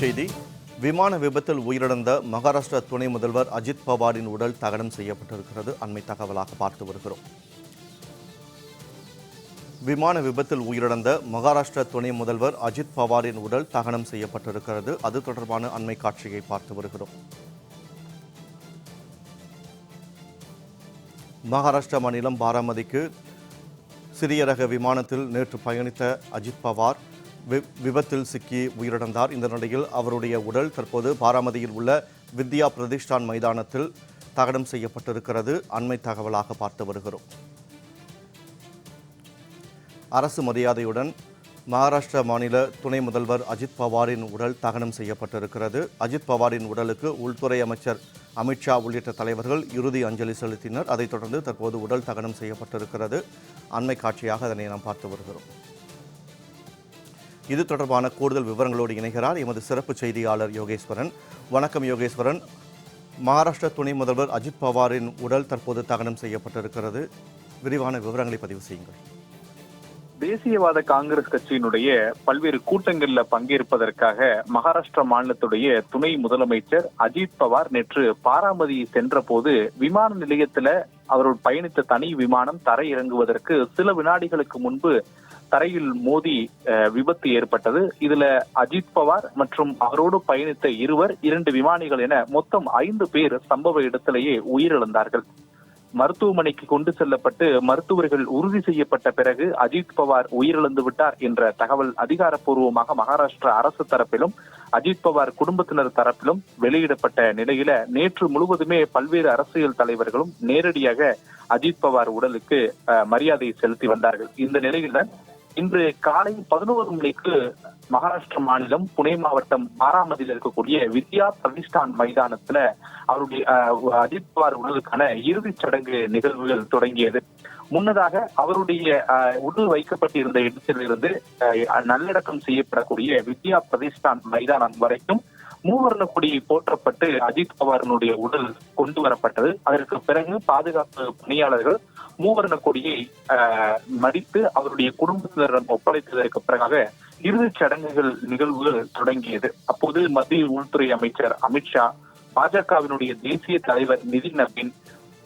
செய்தி. விமான விபத்தில் உயிரிழந்த மகாராஷ்டிரா துணை முதல்வர் அஜித் பவாரின் உடல் தகனம் செய்யப்பட்டிருக்கிறது. அண்மை தகவலாக பார்த்து வருகிறோம். விமான விபத்தில் உயிரிழந்த மகாராஷ்டிரா துணை முதல்வர் அஜித் பவாரின் உடல் தகனம் செய்யப்பட்டிருக்கிறது. அது தொடர்பான அண்மை காட்சியை பார்த்து வருகிறோம். மகாராஷ்டிரா மாநிலம் பாராமதிக்கு சிறிய ரக விமானத்தில் நேற்று பயணித்த அஜித் பவார் விபத்தில் சிக்கி உயிரிழந்தார். இந்த நிலையில் அவருடைய உடல் தற்போது பாராமதியில் உள்ள வித்யா பிரதிஷ்டான் மைதானத்தில் தகனம் செய்யப்பட்டிருக்கிறது. அண்மை தகவலாக பார்த்து வருகிறோம். அரசு மரியாதையுடன் மகாராஷ்டிரா மாநில துணை முதல்வர் அஜித் பவாரின் உடல் தகனம் செய்யப்பட்டிருக்கிறது. அஜித் பவாரின் உடலுக்கு உள்துறை அமைச்சர் அமித்ஷா உள்ளிட்ட தலைவர்கள் இறுதி அஞ்சலி செலுத்தினர். அதைத் தொடர்ந்து தற்போது உடல் தகனம் செய்யப்பட்டிருக்கிறது. அண்மை காட்சியாக அதனை நாம் பார்த்து வருகிறோம். இது தொடர்பான கூடுதல் விவரங்களோடு இணைகிறார் எமது சிறப்பு செய்தியாளர் யோகேஸ்வரன். வணக்கம் யோகேஸ்வரன். மகாராஷ்டிரா துணை முதல்வர் அஜித் பவாரின் உடல் தற்போது தகனம் செய்யப்பட்டிருக்கிறது. விரிவான விவரங்களை பதிவு செய்யுங்கள். தேசியவாத காங்கிரஸ் கட்சியினுடைய பல்வேறு கூட்டங்களில் பங்கேற்பதற்காக மகாராஷ்டிரா மாநிலத்துடைய துணை முதலமைச்சர் அஜித் பவார் நேற்று பாராமதி சென்ற போது விமான நிலையத்துல அவர் பயணித்த தனி விமானம் தரை இறங்குவதற்கு சில வினாடிகளுக்கு முன்பு தரையில் மோதி அஹ், விபத்து ஏற்பட்டது. இதுல அஜித் பவார் மற்றும் அவரோடு பயணித்த இருவர் இரண்டு விமானிகள் என மொத்தம் ஐந்து பேர் சம்பவ இடத்திலேயே உயிரிழந்தார்கள். மருத்துவமனைக்கு கொண்டு செல்லப்பட்டு மருத்துவர்கள் உறுதி செய்யப்பட்ட பிறகு அஜித் பவார் உயிரிழந்து விட்டார் என்ற தகவல் அதிகாரப்பூர்வமாக மகாராஷ்டிரா அரசு தரப்பிலும் அஜித் பவார் குடும்பத்தினர் தரப்பிலும் வெளியிடப்பட்ட நிலையில நேற்று முழுவதுமே பல்வேறு அரசியல் தலைவர்களும் நேரடியாக அஜித் பவார் உடலுக்கு அஹ், மரியாதை செலுத்தி வந்தார்கள். இந்த நிலையில இன்று காலை பதினோரு மணிக்கு மகாராஷ்டிரா மாநிலம் புனே மாவட்டம் பாராமதியில் இருக்கக்கூடிய வித்யா பிரதிஷ்டான் மைதானத்துல அவருடைய அஜித் பவார் உடலுக்கான இறுதிச் சடங்கு நிகழ்வுகள் தொடங்கியது. முன்னதாக அவருடைய அஹ், உடல் வைக்கப்பட்டிருந்த இடத்திலிருந்து அஹ், நல்லடக்கம் செய்யப்படக்கூடிய வித்யா பிரதிஷ்டான் மைதானம் வரைக்கும் மூவர்ண கொடி போற்றப்பட்டு அஜித் பவாரினுடைய உடல் கொண்டு வரப்பட்டது. அதற்கு பிறகு பாதுகாப்பு பணியாளர்கள் மூவர்ண கொடியை மடித்து அவருடைய குடும்பத்தினரிடம் ஒப்படைத்ததற்கு பிறகாக இறுதிச் சடங்குகள் நிகழ்வுகள் தொடங்கியது. அப்போது மத்திய உள்துறை அமைச்சர் அமித்ஷா பாஜகவினுடைய தேசிய தலைவர் நிதின் நபீன்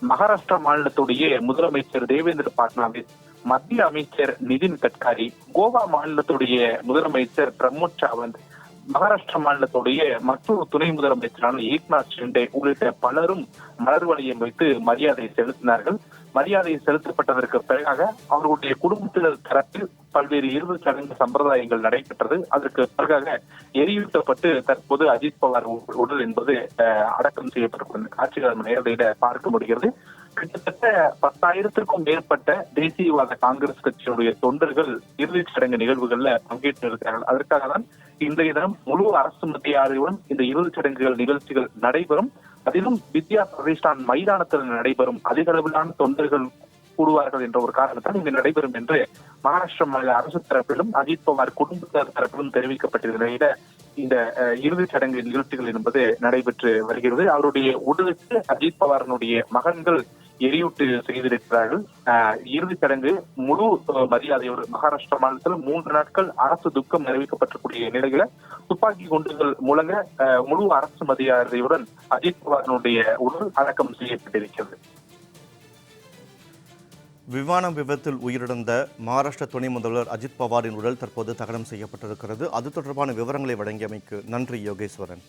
மகாராஷ்டிரா மாநிலத்துடைய முதலமைச்சர் தேவேந்திர பட்னாவிஸ் மத்திய அமைச்சர் நிதின் கட்காரி கோவா மாநிலத்துடைய முதலமைச்சர் பிரமோத் சாவந்த் மகாராஷ்டிரா மாநிலத்துடைய மற்றொரு துணை முதலமைச்சரான ஏக்நாத் ஷிண்டே உள்ளிட்ட பலரும் மலர் வளையம் வைத்து மரியாதை செலுத்தினார்கள். மரியாதை செலுத்தப்பட்டதற்கு பிறகாக அவர்களுடைய குடும்பத்தினர் தரப்பில் பல்வேறு இறுதி சடங்கு சம்பிரதாயங்கள் நடைபெற்றது. அதற்கு பிறகாக எரியூட்டப்பட்டு தற்போது அஜித் பவார் உடல் என்பது அஹ், அடக்கம் செய்யப்பட்டிருக்கும் காட்சிகள் நேரடியில பார்க்க முடிகிறது. கிட்டத்தட்ட பத்தாயிரத்திற்கும் மேற்பட்ட தேசியவாத காங்கிரஸ் கட்சியினுடைய தொண்டர்கள் இறுதிச் சடங்கு நிகழ்வுகள்ல பங்கேற்று இருக்கிறார்கள் அதற்காக தான் இன்றைய தினம் முழு அரசு மத்திய ஆதரவுடன் இந்த இறுதிச் சடங்குகள் நிகழ்ச்சிகள் நடைபெறும். அதிலும் வித்யா பிரதிஷ்டான் மைதானத்தில் நடைபெறும். அதிக அளவிலான தொண்டர்கள் கூடுவார்கள் என்ற ஒரு காரணத்தால் இங்கு நடைபெறும் என்று மகாராஷ்டிரா மாநில அரசு தரப்பிலும் அஜித் பவார் குடும்பத்தார் தரப்பிலும் தெரிவிக்கப்பட்டிருந்த நிலையில இந்த இறுதிச் சடங்கு நிகழ்ச்சிகள் என்பது நடைபெற்று வருகிறது. அவருடைய உடலுக்கு அஜித் பவாரனுடைய மகன்கள் எரியூட்டு செய்திருக்கிறார்கள். இறுதிச் சடங்கு முழு மரியாதையோடு மகாராஷ்டிரா மாநிலத்தில் மூன்று நாட்கள் அரசு துக்கம் அறிவிக்கப்பட்டிருக்கூடிய நிலையில துப்பாக்கி குண்டுகள் முழங்க முழு அரசு மரியாதையுடன் அஜித் பவாரனுடைய உடல் அடக்கம் செய்யப்பட்டிருக்கிறது. விமான விபத்தில் உயிரிழந்த மகாராஷ்டிர துணை முதல்வர் அஜித் பவாரின் உடல் தற்போது தகனம் செய்யப்பட்டிருக்கிறது. அது தொடர்பான விவரங்களை வழங்கியமைக்கு நன்றி யோகேஸ்வரன்.